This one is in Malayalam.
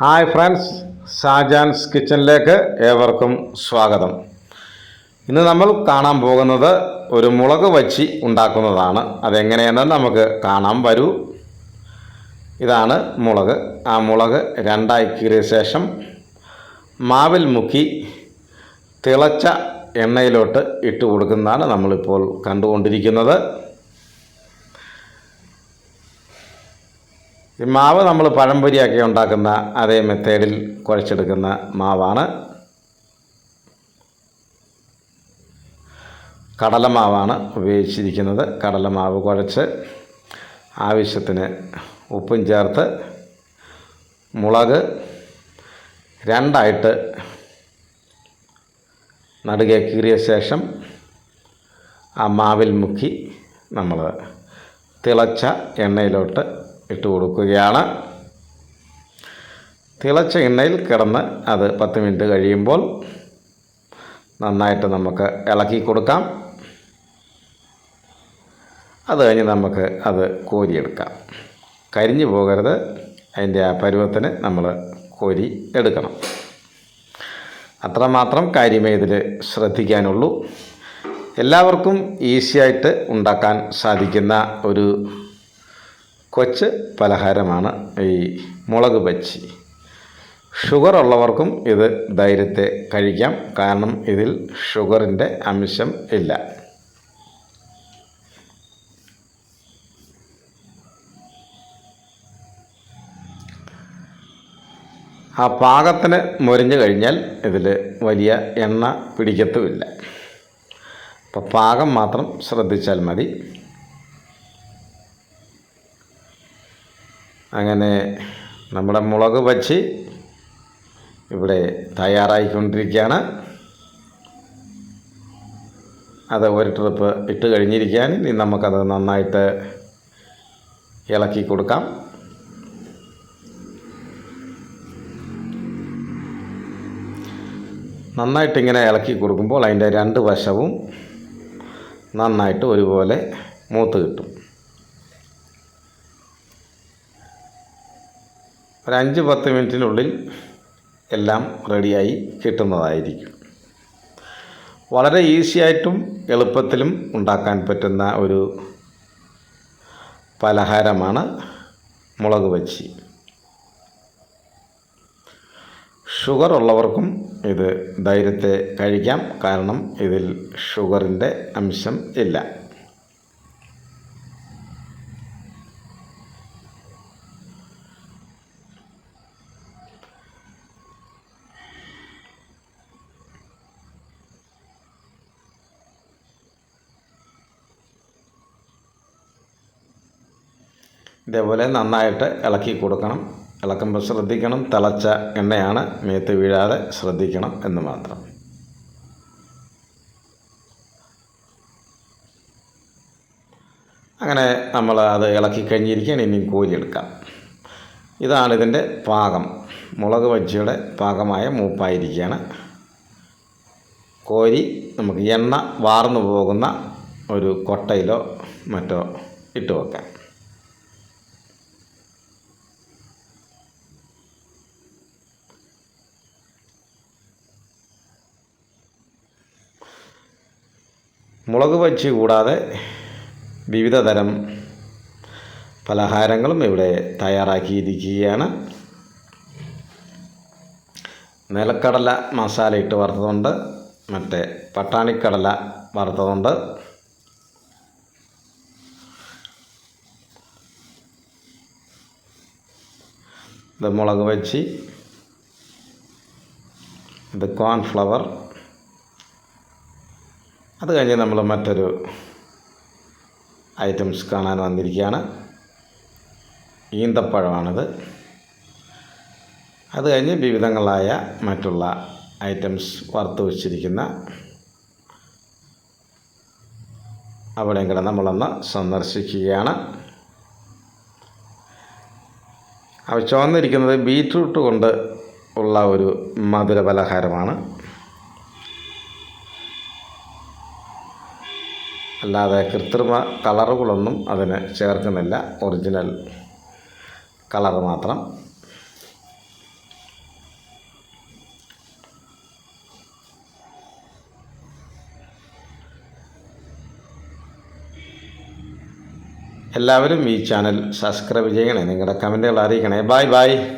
ഹായ് ഫ്രണ്ട്സ് ഷാജാൻസ് കിച്ചണിലേക്ക് ഏവർക്കും സ്വാഗതം. ഇന്ന് നമ്മൾ കാണാൻ പോകുന്നത് ഒരു മുളക് വച്ചി ഉണ്ടാക്കുന്നതാണ്. അതെങ്ങനെയെന്ന് നമുക്ക് കാണാൻ വരൂ. ഇതാണ് മുളക്. ആ മുളക് രണ്ടായി കീറിയ ശേഷം മാവിൽ മുക്കി തിളച്ച എണ്ണയിലോട്ട് ഇട്ട് കൊടുക്കുന്നതാണ് നമ്മളിപ്പോൾ കണ്ടുകൊണ്ടിരിക്കുന്നത്. ഈ മാവ് നമ്മൾ പഴംപൊരിയാക്കി ഉണ്ടാക്കുന്ന അതേ മെത്തേഡിൽ കുഴച്ചെടുക്കുന്ന മാവാണ്. കടലമാവാണ് ഉപയോഗിച്ചിരിക്കുന്നത്. കടലമാവ് കുഴച്ച് ആവശ്യത്തിന് ഉപ്പും ചേർത്ത് മുളക് രണ്ടായിട്ട് നടുകെ കീറിയ ശേഷം ആ മാവിൽ മുക്കി നമ്മൾ തിളച്ച എണ്ണയിലോട്ട് ഇട്ട് കൊടുക്കുകയാണ്. തിളച്ച എണ്ണയിൽ കിടന്ന് അത് പത്ത് മിനിറ്റ് കഴിയുമ്പോൾ നന്നായിട്ട് നമുക്ക് ഇളക്കി കൊടുക്കാം. അത് കഴിഞ്ഞ് നമുക്ക് അത് കോരിയെടുക്കാം. കരിഞ്ഞു പോകരുത്. അതിന്റെ ആ പരുവത്തിന് നമ്മൾ കോരി എടുക്കണം. അത്രമാത്രം കാര്യമേ ഇതിൽ ശ്രദ്ധിക്കാനുള്ളൂ. എല്ലാവർക്കും ഈസിയായിട്ട് ഉണ്ടാക്കാൻ സാധിക്കുന്ന ഒരു കൊച്ച് പലഹാരമാണ് ഈ മുളക് ബജ്ജി ഷുഗർ ഉള്ളവർക്കും ഇത് ധൈര്യത്തെ കഴിക്കാം. കാരണം ഇതിൽ ഷുഗറിന്റെ അംശം ഇല്ല. ആ പാകത്തിന് മുരിഞ്ഞു കഴിഞ്ഞാൽ ഇതിൽ വലിയ എണ്ണ പിടിക്കത്തുമില്ല. അപ്പോൾ പാകം മാത്രം ശ്രദ്ധിച്ചാൽ മതി. അങ്ങനെ നമ്മുടെ മുളക് വച്ച് ഇവിടെ തയ്യാറായിക്കൊണ്ടിരിക്കുകയാണ്. അത് ഒരു ട്രിപ്പ് ഇട്ട് കഴിഞ്ഞിരിക്കാൻ ഇനി നമുക്കത് നന്നായിട്ട് ഇളക്കി കൊടുക്കാം. നന്നായിട്ട് ഇങ്ങനെ ഇളക്കി കൊടുക്കുമ്പോൾ അതിന്റെ രണ്ട് വശവും നന്നായിട്ട് ഒരുപോലെ മൂത്ത് കിട്ടും. ഒരു അഞ്ച് പത്ത് മിനിറ്റിനുള്ളിൽ എല്ലാം റെഡിയായി കിട്ടുന്നതായിരിക്കും. വളരെ ഈസിയായിട്ടും എളുപ്പത്തിലും ഉണ്ടാക്കാൻ പറ്റുന്ന ഒരു പലഹാരമാണ് മുളക് ബജ്ജി ഷുഗർ ഉള്ളവർക്കും ഇത് ധൈര്യത്തെ കഴിക്കാം. കാരണം ഇതിൽ ഷുഗറിന്റെ അംശം ഇല്ല. ഇതേപോലെ നന്നായിട്ട് ഇളക്കി കൊടുക്കണം. ഇളക്കുമ്പോൾ ശ്രദ്ധിക്കണം. തിളച്ച എണ്ണയാണ് മേത്ത് വീഴാതെ ശ്രദ്ധിക്കണം എന്ന് മാത്രം. അങ്ങനെ നമ്മൾ അത് ഇളക്കി കഴിഞ്ഞിരിക്കാൻ ഇനി കോരിയെടുക്കാം ഇതാണ് ഇതിന്റെ പാകം. മുളക് ബജ്ജിയുടെ പാകമായ മൂപ്പായിരിക്കുകയാണ്. കോരി നമുക്ക് എണ്ണ വാർന്നു പോകുന്ന ഒരു കൊട്ടയിലോ മറ്റോ ഇട്ട് വെക്കാം. മുളക് ബജ്ജി കൂടാതെ വിവിധ തരം പലഹാരങ്ങളും ഇവിടെ തയ്യാറാക്കിയിരിക്കുകയാണ്. നിലക്കടല മസാല ഇട്ട് വറുത്തതുണ്ട്. മറ്റേ പട്ടാണിക്കടല വറുത്തതുണ്ട്. ഇത് മുളക് വെച്ചി ഇത് കോൺഫ്ലവർ. അത് കഴിഞ്ഞ് നമ്മൾ മറ്റൊരു ഐറ്റംസ് കാണാൻ വന്നിരിക്കുകയാണ്. ഈന്തപ്പഴമാണിത്. അത് കഴിഞ്ഞ് വിവിധങ്ങളായ മറ്റുള്ള ഐറ്റംസ് വറുത്ത് വച്ചിരിക്കുന്ന അവിടെയും കൂടെ നമ്മളൊന്ന് സന്ദർശിക്കുകയാണ്. അവ ചുവന്നിരിക്കുന്നത് ബീറ്റ്റൂട്ട് കൊണ്ട് ഉള്ള ഒരു മധുര പലഹാരമാണ് അല്ലാതെ കൃത്രിമ കളറുകളൊന്നും അതിന് ചേർക്കുന്നില്ല. ഒറിജിനൽ കളർ മാത്രം. എല്ലാവരും ഈ ചാനൽ സബ്സ്ക്രൈബ് ചെയ്യണേ. നിങ്ങളുടെ കമന്റുകൾ അറിയിക്കണേ. Bye bye